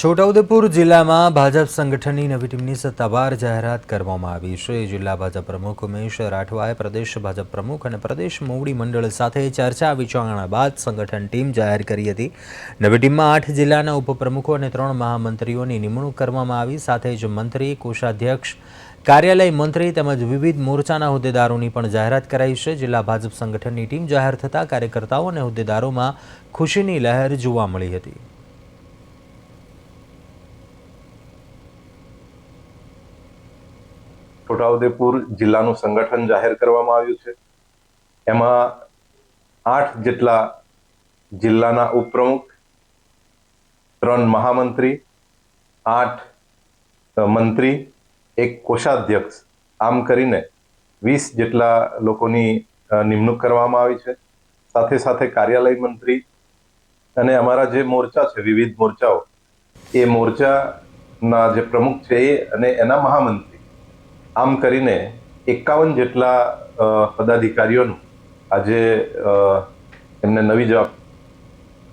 છોટાઉદેપુર જિલ્લામાં ભાજપ સંગઠનની નવી ટીમની સત્તાવાર જાહેરાત કરવામાં આવી છે. જિલ્લા ભાજપ પ્રમુખ ઉમેશ રાઠવાએ પ્રદેશ ભાજપ પ્રમુખ અને પ્રદેશ મોવડી મંડળ સાથે ચર્ચા વિચારણા બાદ સંગઠન ટીમ જાહેર કરી હતી. નવી ટીમમાં આઠ જિલ્લાના ઉપપ્રમુખો અને ત્રણ મહામંત્રીઓની નિમણૂક કરવામાં આવી. સાથે જ મંત્રી, કોષાધ્યક્ષ, કાર્યાલય મંત્રી તેમજ વિવિધ મોરચાના હોદ્દેદારોની પણ જાહેરાત કરાઈ છે. જિલ્લા ભાજપ સંગઠનની ટીમ જાહેર થતાં કાર્યકર્તાઓ અને હોદ્દેદારોમાં ખુશીની લહેર જોવા મળી હતી. છોટાઉદેપુર જિલ્લાનું સંગઠન જાહેર કરવામાં આવ્યું છે. એમાં આઠ જેટલા જિલ્લાના ઉપપ્રમુખ, ત્રણ મહામંત્રી, આઠ મંત્રી, એક કોષાધ્યક્ષ, આમ કરીને વીસ જેટલા લોકોની નિમણૂક કરવામાં આવી છે. સાથે સાથે કાર્યાલય મંત્રી અને અમારા જે મોરચા છે, વિવિધ મોરચાઓ, એ મોરચાના જે પ્રમુખ છે એ અને એના મહામંત્રી આમ કરીને એકાવન જેટલા પદાધિકારીઓનું આજે એમને નવી જવાબ